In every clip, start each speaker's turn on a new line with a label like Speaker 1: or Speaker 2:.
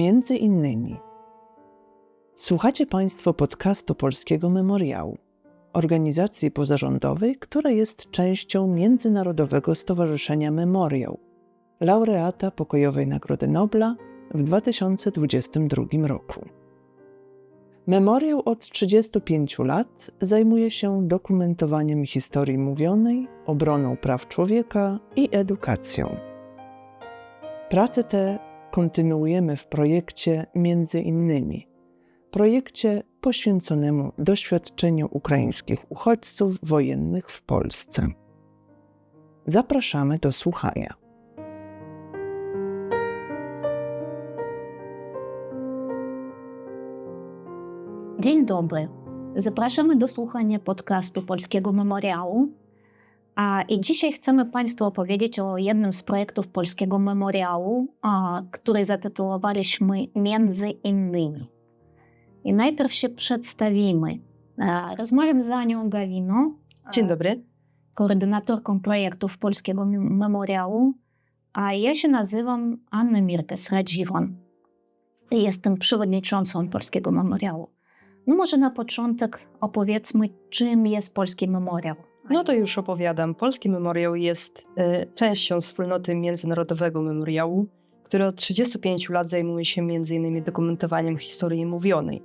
Speaker 1: Między innymi słuchacie Państwo podcastu Polskiego Memoriału, organizacji pozarządowej, która jest częścią Międzynarodowego Stowarzyszenia Memoriał, laureata Pokojowej Nagrody Nobla w 2022 roku. Memoriał od 35 lat zajmuje się dokumentowaniem historii mówionej, obroną praw człowieka i edukacją. Prace te kontynuujemy w projekcie między innymi projekcie poświęconemu doświadczeniu ukraińskich uchodźców wojennych w Polsce. Zapraszamy do słuchania.
Speaker 2: Dzień dobry. Zapraszamy do słuchania podcastu Polskiego Memoriału. I dzisiaj chcemy Państwu opowiedzieć o jednym z projektów Polskiego Memoriału, który zatytułowaliśmy Między innymi. I najpierw się przedstawimy. Rozmawiam z Anią Gawiną.
Speaker 3: Dzień dobry.
Speaker 2: Koordynatorką projektów Polskiego Memoriału. A ja się nazywam Anna Mirkes-Radziwon. Jestem przewodniczącą Polskiego Memoriału. No może na początek opowiedzmy, czym jest Polski Memoriał.
Speaker 3: No to już opowiadam. Polski Memoriał jest e, częścią wspólnoty Międzynarodowego Memoriału, który od 35 lat zajmuje się m.in. dokumentowaniem historii mówionej.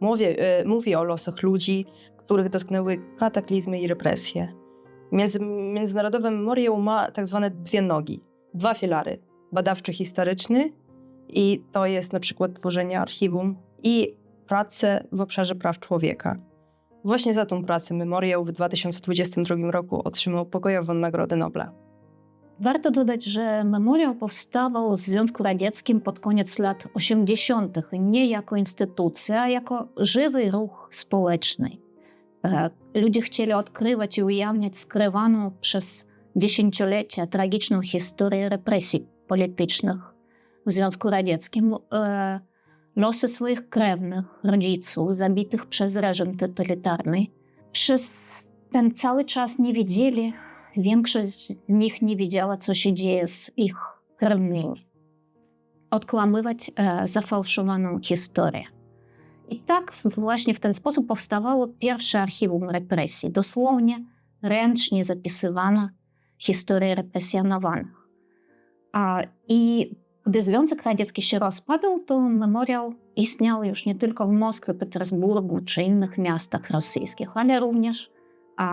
Speaker 3: Mówię, e, mówi o losach ludzi, których dotknęły kataklizmy i represje. Między, Międzynarodowe Memoriał ma tak zwane dwie nogi, dwa filary. Badawczy-historyczny i to jest na przykład tworzenie archiwum i pracę w obszarze praw człowieka. Właśnie za tą pracę Memoriał w 2022 roku otrzymał pokojową Nagrodę Nobla.
Speaker 2: Warto dodać, że memoriał powstawał w Związku Radzieckim pod koniec lat 80., nie jako instytucja, a jako żywy ruch społeczny. E, ludzie chcieli odkrywać i ujawniać skrywaną przez dziesięciolecia tragiczną historię represji politycznych w Związku Radzieckim, e, losy swoich krewnych, rodziców zabitych przez reżim totalitarny. Przez ten cały czas nie wiedzieli, większość z nich nie wiedziała, co się dzieje z ich krewnymi. Odkłamywać e, zafałszowaną historię. I tak właśnie w ten sposób powstawało pierwsze archiwum represji, dosłownie ręcznie zapisywana historia represjonowanych. A, I gdy Związek Radziecki się rozpadł, to memoriał istniał już nie tylko w Moskwie, Petersburgu czy innych miastach rosyjskich, ale również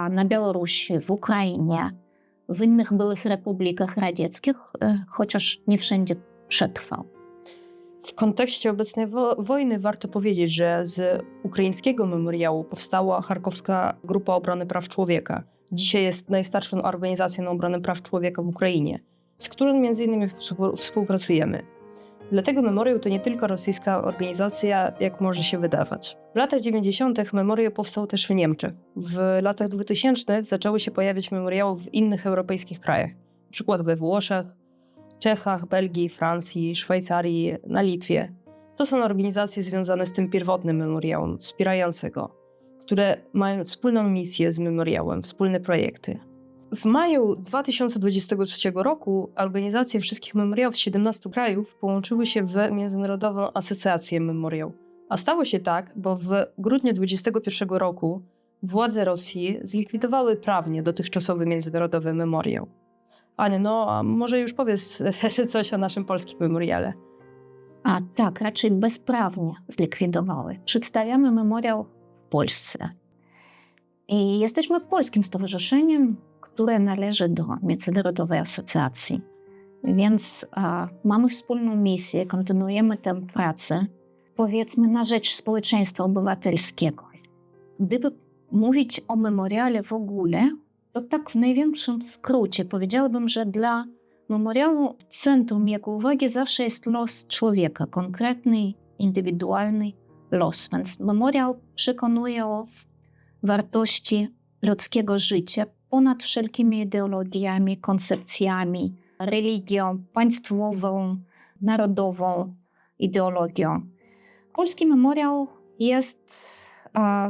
Speaker 2: na Białorusi, w Ukrainie, w innych byłych republikach radzieckich, e, chociaż nie wszędzie przetrwał.
Speaker 3: W kontekście obecnej wo wojny warto powiedzieć, że z ukraińskiego memoriału powstała Charkowska Grupa Obrony Praw Człowieka. Dzisiaj jest najstarszą organizacją obrony praw człowieka w Ukrainie z którym między innymi współpracujemy. Dlatego Memoriał to nie tylko rosyjska organizacja, jak może się wydawać. W latach 90. Memoriał powstał też w Niemczech. W latach 2000 zaczęły się pojawiać memoriały w innych europejskich krajach, np. we Włoszech, Czechach, Belgii, Francji, Szwajcarii, na Litwie. To są organizacje związane z tym pierwotnym memoriałem, wspierające go, które mają wspólną misję z memoriałem, wspólne projekty. W maju 2023 roku organizacje wszystkich memoriałów z 17 krajów połączyły się w Międzynarodową Asocjację Memoriał. A stało się tak, bo w grudniu 2021 roku władze Rosji zlikwidowały prawnie dotychczasowy Międzynarodowy Memoriał. Ania, no a może już powiedz coś o naszym polskim memoriale.
Speaker 2: A tak, raczej bezprawnie zlikwidowały. Przedstawiamy memoriał w Polsce. I jesteśmy polskim stowarzyszeniem, które należy do Międzynarodowej Asocjacji. Więc a, mamy wspólną misję, kontynuujemy tę pracę, powiedzmy, na rzecz społeczeństwa obywatelskiego. Gdyby mówić o memoriale w ogóle, to tak w największym skrócie powiedziałabym, że dla memoriału w centrum jego uwagi zawsze jest los człowieka, konkretny, indywidualny los. Więc memoriał przekonuje o wartości ludzkiego życia, ponad wszelkimi ideologiami, koncepcjami, religią państwową, narodową ideologią. Polski Memoriał jest,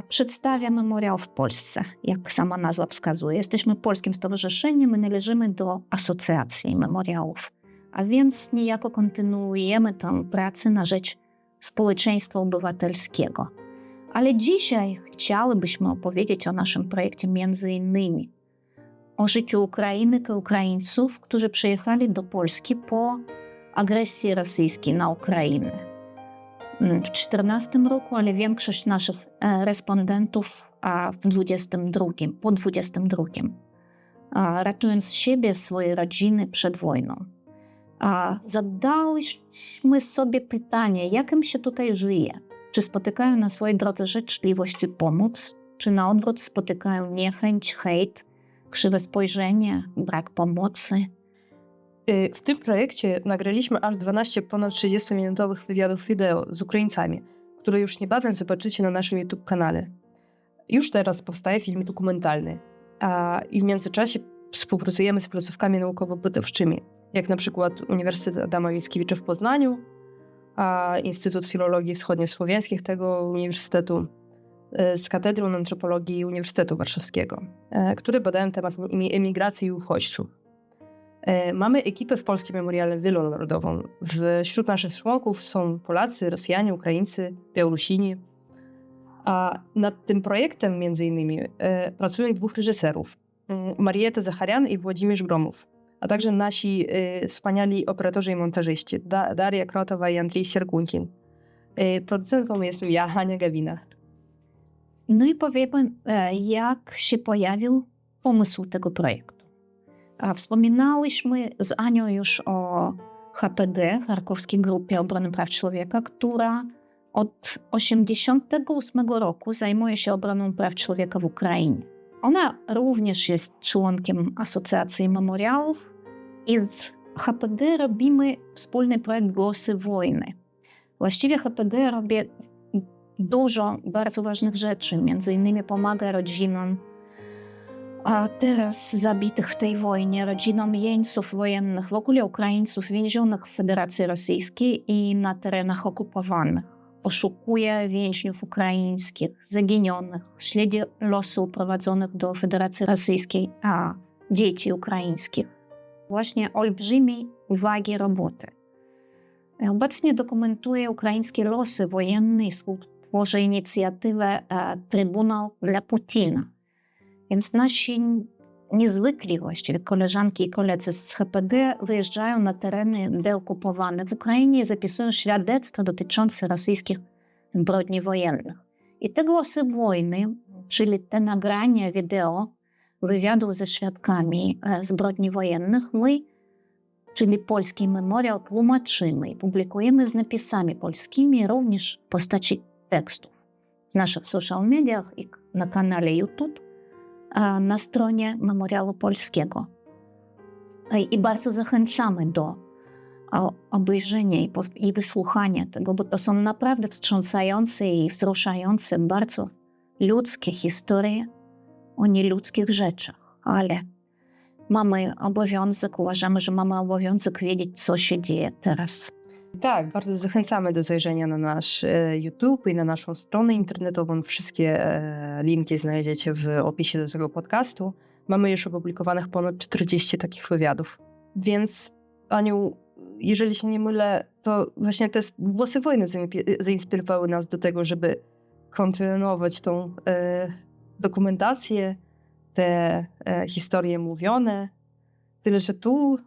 Speaker 2: przedstawia memoriał w Polsce, jak sama nazwa wskazuje. Jesteśmy polskim stowarzyszeniem i należymy do Asocjacji Memoriałów a więc niejako kontynuujemy tę pracę na rzecz społeczeństwa obywatelskiego. Ale dzisiaj chciałybyśmy opowiedzieć o naszym projekcie między innymi o życiu Ukrainek i Ukraińców, którzy przyjechali do Polski po agresji rosyjskiej na Ukrainę w 2014 roku, ale większość naszych e, respondentów a w 22, po 22, a, ratując siebie, swoje rodziny przed wojną. Zadałyśmy sobie pytanie, jak im się tutaj żyje? Czy spotykają na swojej drodze życzliwość i pomoc, czy na odwrót spotykają niechęć, hejt, krzywe spojrzenie, brak pomocy?
Speaker 3: Y, W tym projekcie nagraliśmy aż 12 ponad 30-minutowych wywiadów wideo z Ukraińcami, które już niebawem zobaczycie na naszym YouTube kanale. Już teraz powstaje film dokumentalny, a i w międzyczasie współpracujemy z placówkami naukowo-badawczymi, jak na przykład Uniwersytet Adama Mickiewicza w Poznaniu, a Instytut Filologii Wschodniosłowiańskich tego uniwersytetu, z Katedrą Antropologii Uniwersytetu Warszawskiego, e, które badają temat emi- emigracji i uchodźców. E, Mamy ekipę w Polskim Memoriale Wielonarodową. Wśród naszych członków są Polacy, Rosjanie, Ukraińcy, Białorusini. A nad tym projektem między innymi e, pracują dwóch reżyserów. Marieta Zacharian i Włodzimierz Gromów, a także nasi wspaniali operatorzy i montażyści da, Daria Krotowa i Andrzej Siergunkin. Producentką jestem ja, Hania Gawina.
Speaker 2: No i powiemy, e, jak się pojawił pomysł tego projektu. Wspominałyśmy z Anią już o HPD, Charkowskiej Grupie Obrony Praw Człowieka, która od 1988 roku zajmuje się obroną praw człowieka w Ukrainie. Ona również jest członkiem Asocjacji Memoriałów i z HPD robimy wspólny projekt Głosy Wojny. Właściwie HPD robi dużo bardzo ważnych rzeczy, między innymi pomaga rodzinom a teraz zabitych w tej wojnie, rodzinom jeńców wojennych, w ogóle Ukraińców więzionych w Federacji Rosyjskiej i na terenach okupowanych. Poszukuje więźniów ukraińskich, zaginionych, śledzi losy uprowadzonych do Federacji Rosyjskiej, a dzieci ukraińskich. Właśnie olbrzymiej uwagi roboty. Obecnie dokumentuje ukraińskie losy wojenne i współtworzy inicjatywę e, Trybunał dla Putina. Więc nasi niezwykli właściwie koleżanki i koledzy z HPG wyjeżdżają na tereny deokupowane w Ukrainie i zapisują świadectwa dotyczące rosyjskich zbrodni wojennych. I te głosy wojny, czyli te nagrania wideo wywiadów ze świadkami e, zbrodni wojennych, my czyli polski memoriał, tłumaczymy i publikujemy z napisami polskimi również w postaci tekstów w naszych social mediach i na kanale YouTube, na stronie Memoriału Polskiego. I bardzo zachęcamy do obejrzenia i wysłuchania tego, bo to są naprawdę wstrząsające i wzruszające, bardzo ludzkie historie o nieludzkich rzeczach, ale mamy obowiązek, uważamy, że mamy obowiązek wiedzieć, co się dzieje teraz.
Speaker 3: Tak, bardzo zachęcamy do zajrzenia na nasz e, YouTube i na naszą stronę internetową. Wszystkie e, linki znajdziecie w opisie do tego podcastu. Mamy już opublikowanych ponad 40 takich wywiadów. Więc, Aniu, jeżeli się nie mylę, to właśnie te głosy wojny zainspirowały nas do tego, żeby kontynuować tą e, dokumentację, te e, historie mówione. Tyle, że tu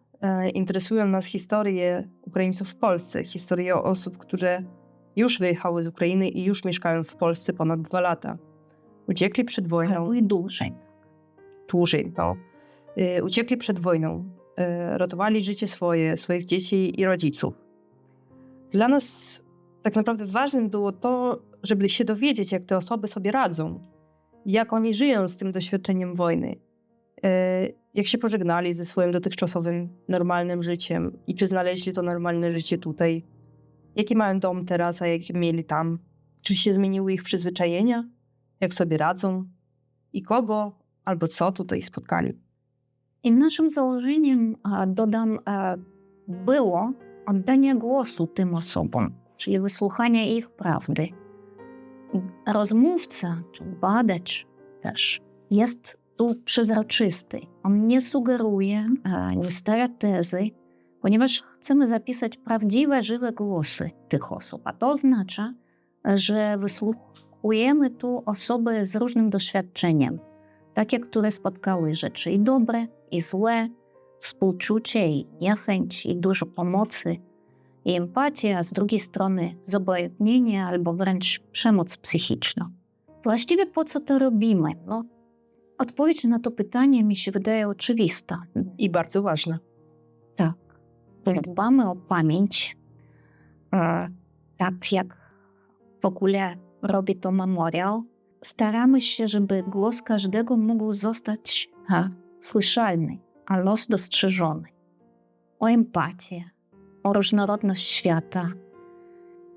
Speaker 3: interesują nas historie Ukraińców w Polsce, historie osób, które już wyjechały z Ukrainy i już mieszkają w Polsce ponad dwa lata. Uciekli przed wojną
Speaker 2: Albo i dłużej.
Speaker 3: dłużej, no. Y, Uciekli przed wojną, y, ratowali życie swoje, swoich dzieci i rodziców. Dla nas tak naprawdę ważnym było to, żeby się dowiedzieć, jak te osoby sobie radzą, jak oni żyją z tym doświadczeniem wojny, jak się pożegnali ze swoim dotychczasowym normalnym życiem i czy znaleźli to normalne życie tutaj, jaki mają dom teraz, a jaki mieli tam, czy się zmieniły ich przyzwyczajenia, jak sobie radzą i kogo albo co tutaj spotkali.
Speaker 2: I naszym założeniem, dodam, było oddanie głosu tym osobom, czyli wysłuchanie ich prawdy. Rozmówca, czy badacz też jest tu przezroczysty. On nie sugeruje, a, nie stawia tezy, ponieważ chcemy zapisać prawdziwe, żywe głosy tych osób. A to oznacza, że wysłuchujemy tu osoby z różnym doświadczeniem, takie, które spotkały rzeczy i dobre, i złe, współczucie, i niechęć, i dużo pomocy, i empatię, a z drugiej strony zobojętnienie albo wręcz przemoc psychiczna. Właściwie po co to robimy? No, odpowiedź na to pytanie mi się wydaje oczywista.
Speaker 3: I bardzo ważne.
Speaker 2: Tak. Dbamy o pamięć, e, tak jak w ogóle robi to memoriał. Staramy się, żeby głos każdego mógł zostać słyszalny, a los dostrzeżony. O empatię, o różnorodność świata.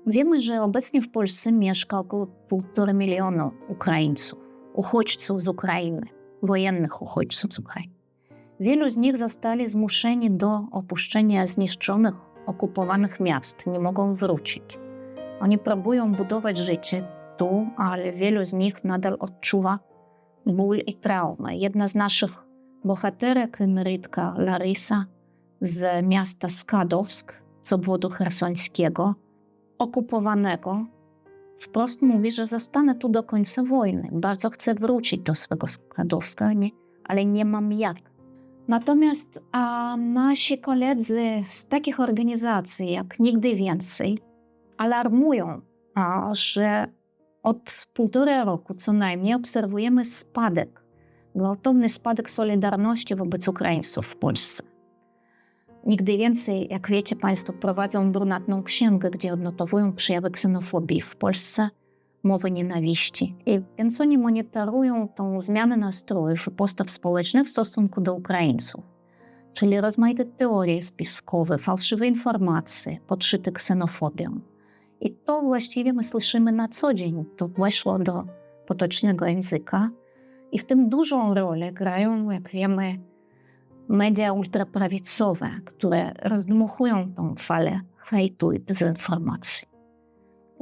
Speaker 2: Wiemy, że obecnie w Polsce mieszka około 1,5 miliona Ukraińców, uchodźców z Ukrainy, wojennych uchodźców z Ukrainy. Wielu z nich zostali zmuszeni do opuszczenia zniszczonych, okupowanych miast, nie mogą wrócić. Oni próbują budować życie tu, ale wielu z nich nadal odczuwa ból i traumę. Jedna z naszych bohaterek, emerytka Larysa z miasta Skadowsk, z obwodu hersońskiego, okupowanego, wprost mówi, że zostanę tu do końca wojny. Bardzo chcę wrócić do swego Skadowska, nie, ale nie mam jak. Natomiast a nasi koledzy z takich organizacji jak Nigdy Więcej alarmują, a, że od półtora roku co najmniej obserwujemy spadek, gwałtowny spadek solidarności wobec Ukraińców w Polsce. Nigdy więcej, jak wiecie Państwo, prowadzą brunatną księgę, gdzie odnotowują przejawy ksenofobii w Polsce, mowy nienawiści. I więc oni monitorują tą zmianę nastrojów i postaw społecznych w stosunku do Ukraińców. Czyli rozmaite teorie spiskowe, fałszywe informacje podszyte ksenofobią. I to właściwie my słyszymy na co dzień. To weszło do potocznego języka. I w tym dużą rolę grają, jak wiemy, media ultraprawicowe, które rozdmuchują tą falę hejtu i dezinformacji.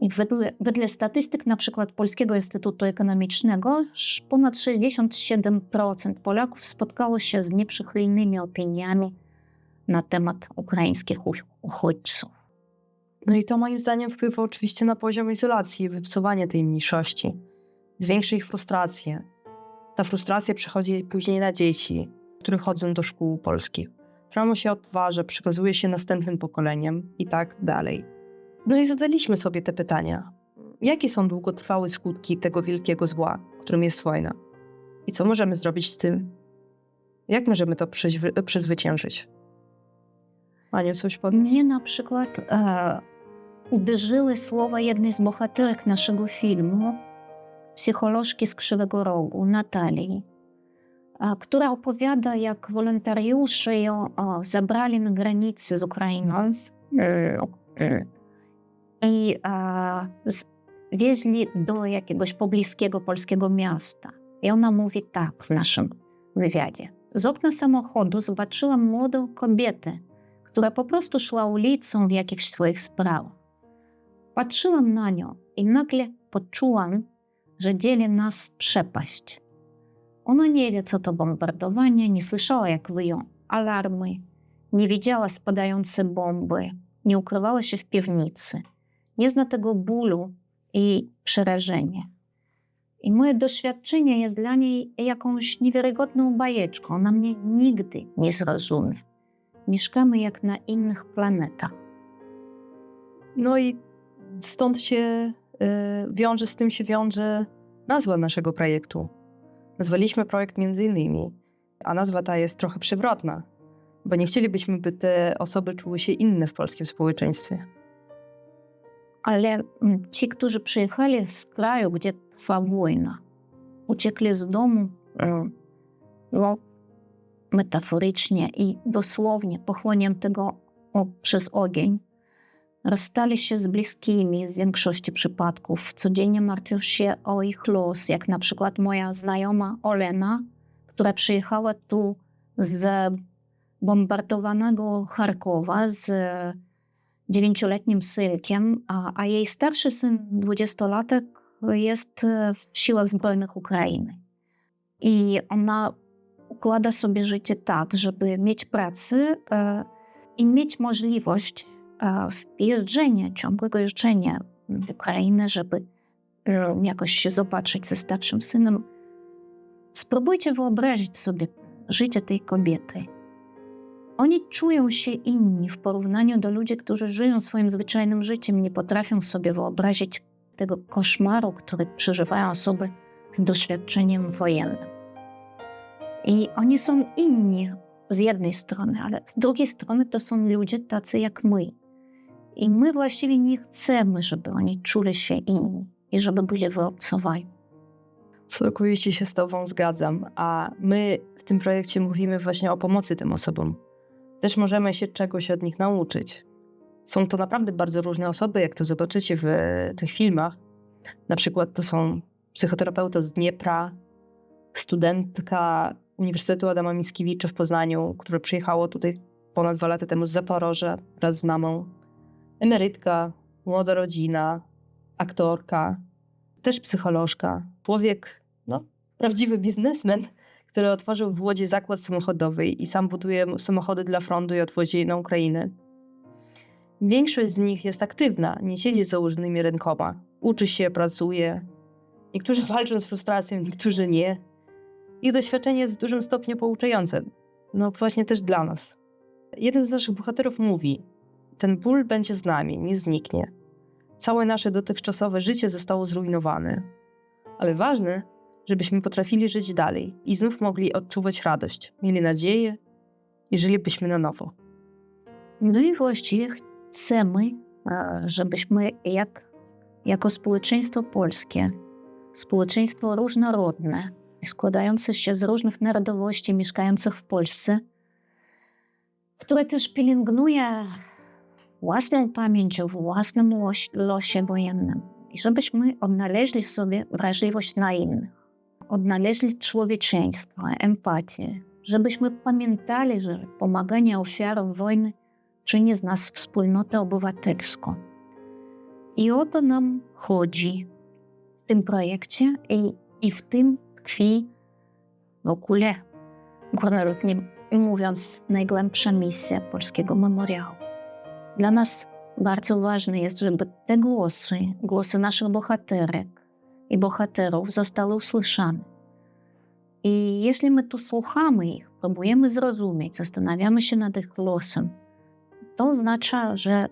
Speaker 2: I wedle, wedle statystyk na przykład Polskiego Instytutu Ekonomicznego ponad 67% Polaków spotkało się z nieprzychylnymi opiniami na temat ukraińskich uchodźców.
Speaker 3: No i to moim zdaniem wpływa oczywiście na poziom izolacji i wypsuwanie tej mniejszości. Zwiększa ich frustrację. Ta frustracja przechodzi później na dzieci, które chodzą do szkół polskich. Trauma się odtwarza, przekazuje się następnym pokoleniom i tak dalej. No i zadaliśmy sobie te pytania. Jakie są długotrwałe skutki tego wielkiego zła, którym jest wojna? I co możemy zrobić z tym? Jak możemy to przezwyciężyć? Aniu, coś powie?
Speaker 2: Mnie na przykład e, uderzyły słowa jednej z bohaterek naszego filmu, psycholożki z Krzywego Rogu, Natalii, która opowiada, jak wolontariusze ją zabrali na granicę z Ukrainą i a, z, wieźli do jakiegoś pobliskiego polskiego miasta. I ona mówi tak w naszym wywiadzie. Z okna samochodu zobaczyłam młodą kobietę, która po prostu szła ulicą w jakichś swoich sprawach. Patrzyłam na nią i nagle poczułam, że dzieli nas przepaść. Ona nie wie, co to bombardowanie, nie słyszała, jak wyją alarmy, nie widziała spadające bomby, nie ukrywała się w piwnicy, nie zna tego bólu i przerażenia. I moje doświadczenie jest dla niej jakąś niewiarygodną bajeczką. Ona mnie nigdy nie zrozumie. Mieszkamy jak na innych planetach.
Speaker 3: No i stąd się y, wiąże, z tym się wiąże nazwa naszego projektu. Nazwaliśmy projekt między innymi, a nazwa ta jest trochę przewrotna, bo nie chcielibyśmy, by te osoby czuły się inne w polskim społeczeństwie.
Speaker 2: Ale ci, którzy przyjechali z kraju, gdzie trwa wojna, uciekli z domu, no, metaforycznie i dosłownie pochłoniętego przez ogień, Rozstali się z bliskimi w większości przypadków. Codziennie martwią się o ich los, jak na przykład moja znajoma Olena, która przyjechała tu z bombardowanego Charkowa z dziewięcioletnim synkiem, a, a jej starszy syn, dwudziestolatek, jest w siłach zbrojnych Ukrainy. I ona układa sobie życie tak, żeby mieć pracę, i mieć możliwość e, jeżdżenia, ciągłego jeżdżenia w Ukrainę, żeby e, jakoś się zobaczyć ze starszym synem. Spróbujcie wyobrazić sobie życie tej kobiety. Oni czują się inni w porównaniu do ludzi, którzy żyją swoim zwyczajnym życiem, nie potrafią sobie wyobrazić tego koszmaru, który przeżywają osoby z doświadczeniem wojennym. I oni są inni z jednej strony, ale z drugiej strony to są ludzie tacy jak my. I my właściwie nie chcemy, żeby oni czuli się inni i żeby byli wyobcowani.
Speaker 3: Całkowicie się z Tobą zgadzam, a my w tym projekcie mówimy właśnie o pomocy tym osobom. Też możemy się czegoś od nich nauczyć. Są to naprawdę bardzo różne osoby, jak to zobaczycie w tych filmach. Na przykład to są psychoterapeuta z Dniepra, studentka Uniwersytetu Adama Mickiewicza w Poznaniu, które przyjechało tutaj ponad dwa lata temu z Zaporoża wraz z mamą, emerytka, młoda rodzina, aktorka, też psycholożka, człowiek, no, prawdziwy biznesmen, który otworzył w Łodzi zakład samochodowy i sam buduje samochody dla frontu i odwozi je na Ukrainę. Większość z nich jest aktywna, nie siedzi z założonymi rękoma. Uczy się, pracuje. Niektórzy walczą z frustracją, niektórzy nie. Ich doświadczenie jest w dużym stopniu pouczające. No właśnie też dla nas. Jeden z naszych bohaterów mówi: Ten ból będzie z nami, nie zniknie. Całe nasze dotychczasowe życie zostało zrujnowane. Ale ważne, żebyśmy potrafili żyć dalej i znów mogli odczuwać radość, mieli nadzieję i żylibyśmy na nowo.
Speaker 2: No i właściwie chcemy, żebyśmy jak, jako społeczeństwo polskie, społeczeństwo różnorodne, składające się z różnych narodowości mieszkających w Polsce, które też pielęgnuje własną pamięć o własnym los, losie wojennym. I żebyśmy odnaleźli w sobie wrażliwość na innych, odnaleźli człowieczeństwo, empatię, żebyśmy pamiętali, że pomaganie ofiarom wojny czyni z nas wspólnotę obywatelską. I o to nam chodzi w tym projekcie i, i w tym tkwi w ogóle, górnolotnie mówiąc, najgłębsza misja Polskiego Memoriału. Dla nas bardzo ważne jest, żeby te głosy, głosy naszych bohaterek i bohaterów zostały usłyszane. I jeśli my tu słuchamy ich, próbujemy zrozumieć, zastanawiamy się nad ich losem, to oznacza, że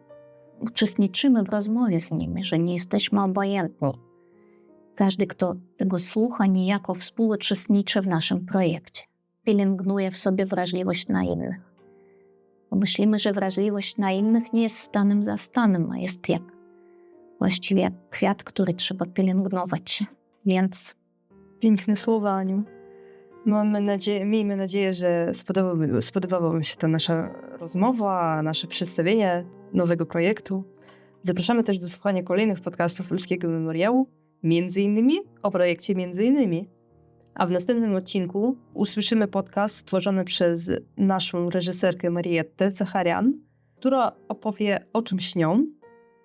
Speaker 2: uczestniczymy w rozmowie z nimi, że nie jesteśmy obojętni. Każdy, kto tego słucha, niejako współuczestniczy w naszym projekcie. Pielęgnuje w sobie wrażliwość na innych. Bo myślimy, że wrażliwość na innych nie jest stanem za stanem, a jest jak właściwie jak kwiat, który trzeba pielęgnować. Więc
Speaker 3: Piękne słowa, Aniu. Mamy nadzieję, miejmy nadzieję, że spodoba, spodobała się ta nasza rozmowa, nasze przedstawienie nowego projektu. Zapraszamy też do słuchania kolejnych podcastów Polskiego Memoriału, między innymi o projekcie Między innymi. A w następnym odcinku usłyszymy podcast stworzony przez naszą reżyserkę Marietę Zacharian, która opowie o czym śnią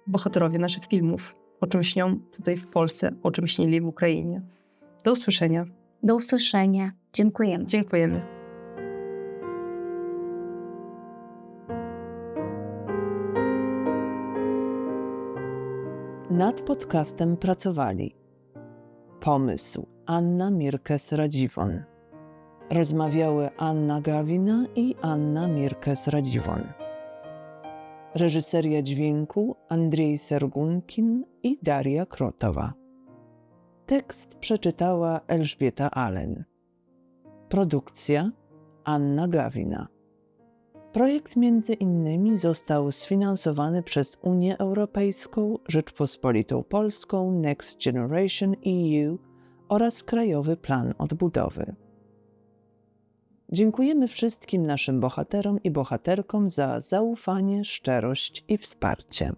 Speaker 3: bohaterowie naszych filmów, o czym śnią tutaj w Polsce, o czym śnili w Ukrainie. Do usłyszenia.
Speaker 2: do usłyszenia. Dziękujemy.
Speaker 3: Dziękujemy.
Speaker 1: Nad podcastem pracowali Pomysł. Anna Mirkes-Radziwon Rozmawiały Anna Gawina i Anna Mirkes-Radziwon Reżyseria dźwięku Andrzej Sergunkin i Daria Krotowa. Tekst przeczytała Elżbieta Allen. Produkcja Anna Gawina Projekt między innymi został sfinansowany przez Unię Europejską, Rzeczpospolitą Polską, Next Generation EU oraz Krajowy Plan Odbudowy. Dziękujemy wszystkim naszym bohaterom i bohaterkom za zaufanie, szczerość i wsparcie.